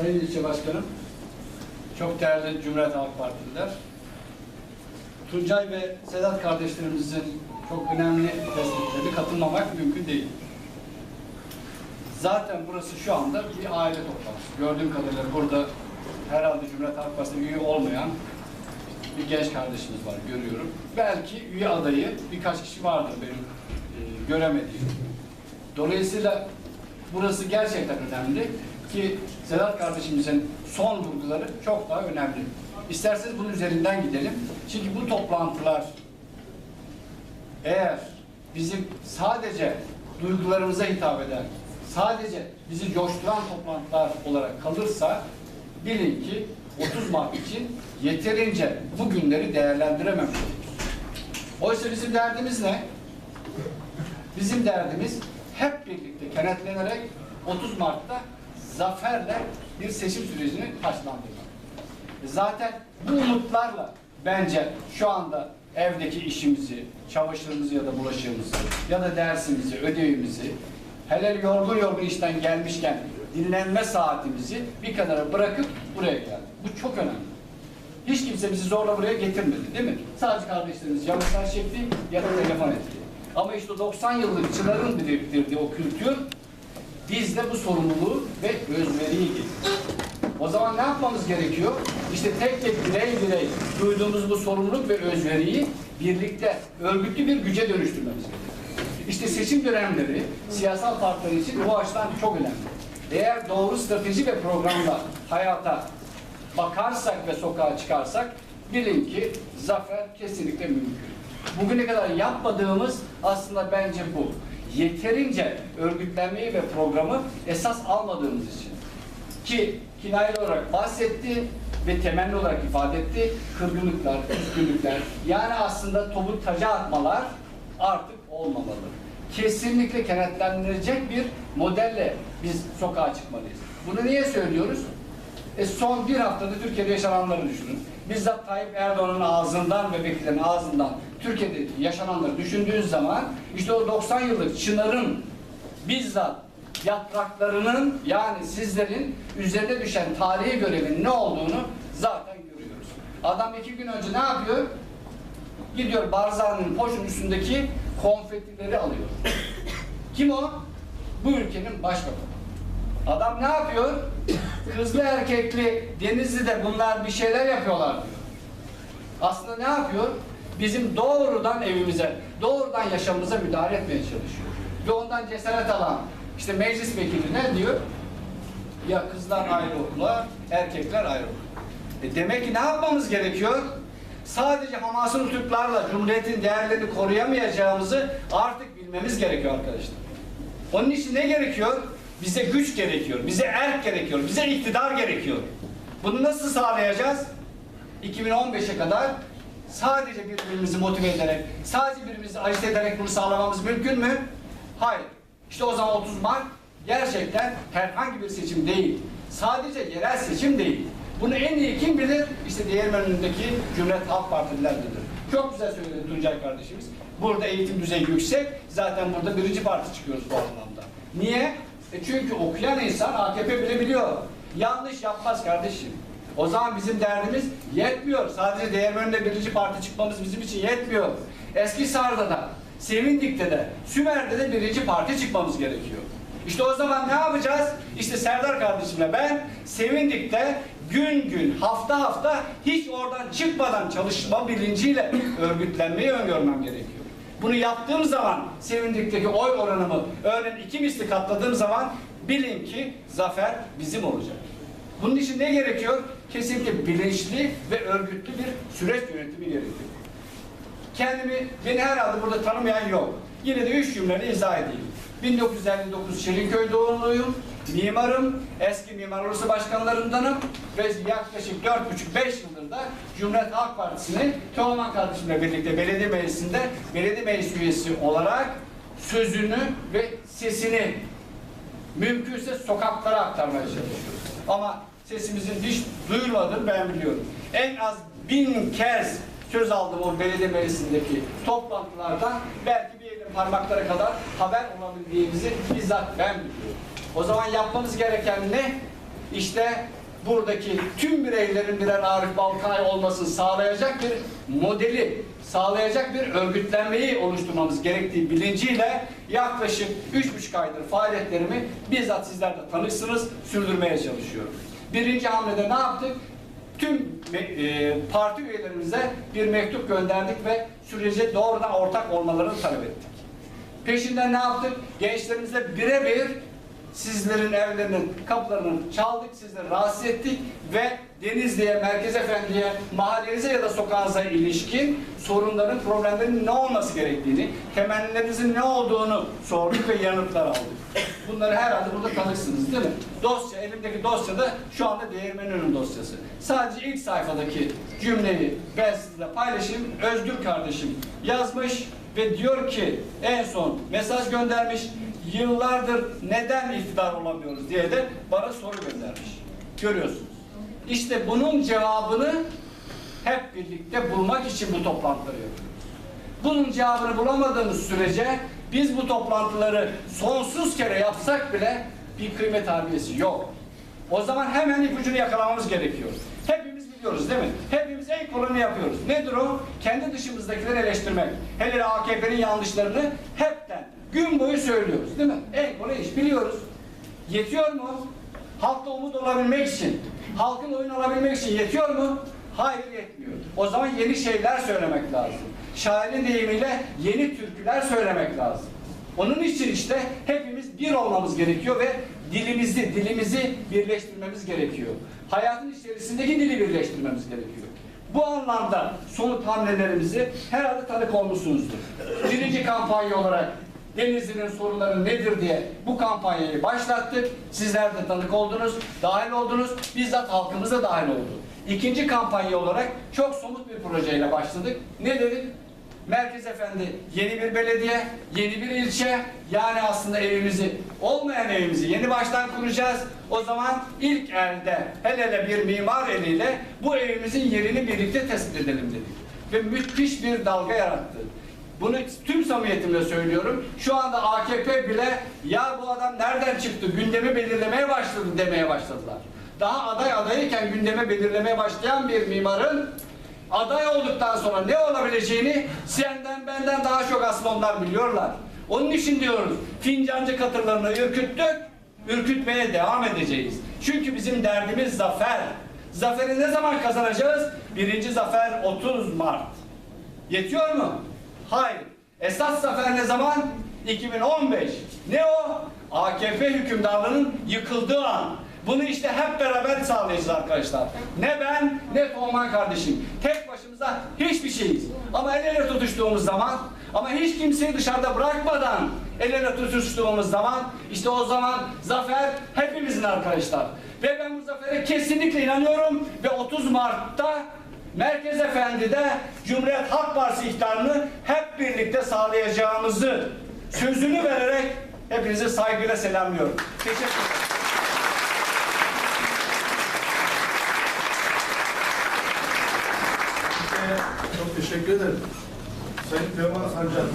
Sayın İlçe Başkanım, çok değerli Cumhuriyet Halk Partililer, Tuncay ve Sedat kardeşlerimizin çok önemli tespitlerine katılmamak mümkün değil. Zaten burası şu anda bir aile toplantısı. Gördüğüm kadarıyla burada herhalde Cumhuriyet Halk Partisi'ne üye olmayan bir genç kardeşimiz var görüyorum. Belki üye adayı birkaç kişi vardır benim e, göremediğim. Dolayısıyla burası gerçekten önemli ki Sedat kardeşimizin son vurguları çok daha önemli. İsterseniz bunun üzerinden gidelim. Çünkü bu toplantılar eğer bizim sadece duygularımıza hitap eden, sadece bizi coşturan toplantılar olarak kalırsa bilin ki 30 Mart için yeterince bu günleri değerlendirememiş. Oysa bizim derdimiz ne? Bizim derdimiz hep birlikte kenetlenerek 30 Mart'ta zaferle bir seçim sürecini taşlandırmak. Zaten bu umutlarla bence şu anda evdeki işimizi, çamaşırımızı ya da bulaşığımızı ya da dersimizi, ödevimizi hele yorgun yorgun işten gelmişken dinlenme saatimizi bir kenara bırakıp buraya geldik. Bu çok önemli. Hiç kimse bizi zorla buraya getirmedi değil mi? Sadece kardeşlerimiz ya mesaj çekti ya da telefon etti. Ama işte o 90 yıllık çınarın biriktirdiği o kültür bizde bu sorumluluğu ve özveriyi getiriyor. O zaman ne yapmamız gerekiyor? İşte tek tek birey birey duyduğumuz bu sorumluluk ve özveriyi birlikte örgütlü bir güce dönüştürmemiz gerekiyor. İşte seçim dönemleri siyasal partiler için bu açıdan çok önemli. Eğer doğru strateji ve programla hayata bakarsak ve sokağa çıkarsak bilin ki zafer kesinlikle mümkün. Bugüne kadar yapmadığımız aslında bence bu. Yeterince örgütlenmeyi ve programı esas almadığımız için. Ki kinayeli olarak bahsetti ve temelli olarak ifade etti. Kırgınlıklar, küskünlükler yani aslında topu taca atmalar artık olmamalı. Kesinlikle kenetlenecek bir modelle biz sokağa çıkmalıyız. Bunu niye söylüyoruz? E son bir haftada Türkiye'de yaşananları düşünün. Bizzat Tayyip Erdoğan'ın ağzından ve vekillerin ağzından Türkiye'de yaşananları düşündüğünüz zaman işte o 90 yıllık çınarın bizzat yapraklarının yani sizlerin üzerine düşen tarihi görevin ne olduğunu zaten görüyoruz. Adam iki gün önce ne yapıyor? Gidiyor Barzani'nin poşun üstündeki konfetileri alıyor. Kim o? Bu ülkenin başbakanı. Adam ne yapıyor? Kızlı erkekli Denizli'de bunlar bir şeyler yapıyorlar diyor. Aslında ne yapıyor? Bizim doğrudan evimize, doğrudan yaşamımıza müdahale etmeye çalışıyor. Ve ondan cesaret alan işte meclis vekili ne diyor? Ya kızlar ayrı okula, erkekler ayrı okula. E demek ki ne yapmamız gerekiyor? Sadece Hamas'ın tutuklarla Cumhuriyet'in değerlerini koruyamayacağımızı artık bilmemiz gerekiyor arkadaşlar. Onun için ne gerekiyor? Bize güç gerekiyor, bize erk gerekiyor, bize iktidar gerekiyor. Bunu nasıl sağlayacağız? 2015'e kadar sadece birbirimizi motive ederek, sadece birbirimizi agite ederek bunu sağlamamız mümkün mü? Hayır. İşte o zaman 30 Mart gerçekten herhangi bir seçim değil. Sadece yerel seçim değil. Bunu en iyi kim bilir? İşte Değirmen'indeki Cumhuriyet Halk Partililer. Çok güzel söyledi Tuncay kardeşimiz. Burada eğitim düzeyi yüksek. Zaten burada birinci parti çıkıyoruz bu anlamda. Niye? E çünkü okuyan insan AKP bile biliyor. Yanlış yapmaz kardeşim. O zaman bizim derdimiz yetmiyor. Sadece Değirmen'de birinci parti çıkmamız bizim için yetmiyor. Eski Sar'da da, Sevindik'te de, Sümer'de de birinci parti çıkmamız gerekiyor. İşte o zaman ne yapacağız? İşte Serdar kardeşimle ben Sevindik'te gün gün, hafta hafta hiç oradan çıkmadan çalışma bilinciyle örgütlenmeyi öngörmem gerekiyor. Bunu yaptığım zaman Sevindik'teki oy oranımı örneğin iki misli katladığım zaman bilin ki zafer bizim olacak. Bunun için ne gerekiyor? Kesinlikle bilinçli ve örgütlü bir süreç yönetimi gerekiyor. Kendimi, beni herhalde burada tanımayan yok. Yine de üç cümleyle izah edeyim. 1959 Şirinköy doğumluyum. Mimarım, eski Mimar Odası başkanlarındanım ve yaklaşık 4,5-5 yıldır da Cumhuriyet Halk Partisi'nin Teoman kardeşimle birlikte belediye meclisinde belediye meclis üyesi olarak sözünü ve sesini mümkünse sokaklara aktarmaya çalışıyoruz. Ama sesimizin hiç duyulmadığını ben biliyorum. En az bin kez söz aldım o belediye meclisindeki toplantılardan belki bir elin parmaklara kadar haber olabildiğimizi bizzat ben biliyorum. O zaman yapmamız gereken ne? işte buradaki tüm bireylerin birer Arif Balkay olmasını sağlayacak bir modeli, sağlayacak bir örgütlenmeyi oluşturmamız gerektiği bilinciyle yaklaşık üç buçuk aydır faaliyetlerimi bizzat sizler de tanıksınız, sürdürmeye çalışıyorum. Birinci hamlede ne yaptık? Tüm e, parti üyelerimize bir mektup gönderdik ve sürece doğrudan ortak olmalarını talep ettik. Peşinden ne yaptık? Gençlerimizle birebir sizlerin evlerinin kapılarını çaldık, sizleri rahatsız ettik ve Denizli'ye, Merkez Efendi'ye, mahallenize ya da sokağınıza ilişkin sorunların, problemlerin ne olması gerektiğini, temellerinizin ne olduğunu sorduk ve yanıtlar aldık. Bunları herhalde burada tanıksınız değil mi? Dosya, elimdeki dosya da şu anda Değirmenöy'ün dosyası. Sadece ilk sayfadaki cümleyi ben sizinle paylaşayım. Özgür kardeşim yazmış ve diyor ki en son mesaj göndermiş. Yıllardır neden iktidar olamıyoruz diye de bana soru göndermiş. Görüyorsunuz. İşte bunun cevabını hep birlikte bulmak için bu toplantıları yapıyoruz. Bunun cevabını bulamadığımız sürece biz bu toplantıları sonsuz kere yapsak bile bir kıymet harbiyesi yok. O zaman hemen ipucunu yakalamamız gerekiyor. Hepimiz biliyoruz değil mi? Hepimiz en kolayını yapıyoruz. Nedir o? Kendi dışımızdakileri eleştirmek. Hele AKP'nin yanlışlarını hepten gün boyu söylüyoruz değil mi? En kolay iş biliyoruz. Yetiyor mu? Halkla umut olabilmek için, halkın oyun alabilmek için yetiyor mu? Hayır yetmiyor. O zaman yeni şeyler söylemek lazım. Şairin deyimiyle yeni türküler söylemek lazım. Onun için işte hepimiz bir olmamız gerekiyor ve dilimizi, dilimizi birleştirmemiz gerekiyor. Hayatın içerisindeki dili birleştirmemiz gerekiyor. Bu anlamda somut hamlelerimizi herhalde tanık olmuşsunuzdur. Birinci kampanya olarak Denizli'nin sorunları nedir diye bu kampanyayı başlattık. Sizler de tanık oldunuz, dahil oldunuz. Bizzat halkımız da dahil oldu. İkinci kampanya olarak çok somut bir projeyle başladık. Ne dedik? Merkez Efendi yeni bir belediye, yeni bir ilçe. Yani aslında evimizi, olmayan evimizi yeni baştan kuracağız. O zaman ilk elde, hele hele bir mimar eliyle bu evimizin yerini birlikte tespit edelim dedik. Ve müthiş bir dalga yarattı. Bunu tüm samimiyetimle söylüyorum. Şu anda AKP bile ya bu adam nereden çıktı gündemi belirlemeye başladı demeye başladılar. Daha aday adayken gündeme belirlemeye başlayan bir mimarın aday olduktan sonra ne olabileceğini senden benden daha çok aslında biliyorlar. Onun için diyoruz fincancı katırlarını ürküttük, ürkütmeye devam edeceğiz. Çünkü bizim derdimiz zafer. Zaferi ne zaman kazanacağız? Birinci zafer 30 Mart. Yetiyor mu? Hayır. Esas zafer ne zaman? 2015. Ne o? AKP hükümdarlığının yıkıldığı an. Bunu işte hep beraber sağlayacağız arkadaşlar. Ne ben ne Toğman kardeşim. Tek başımıza hiçbir şeyiz. Ama el ele tutuştuğumuz zaman ama hiç kimseyi dışarıda bırakmadan el ele tutuştuğumuz zaman işte o zaman zafer hepimizin arkadaşlar. Ve ben bu zafere kesinlikle inanıyorum ve 30 Mart'ta Merkez Efendi'de Cumhuriyet Halk Partisi iktidarını hep birlikte sağlayacağımızı sözünü vererek hepinizi saygıyla selamlıyorum. Teşekkür ederim. Çok teşekkür ederim. Sayın Teoman Sancak.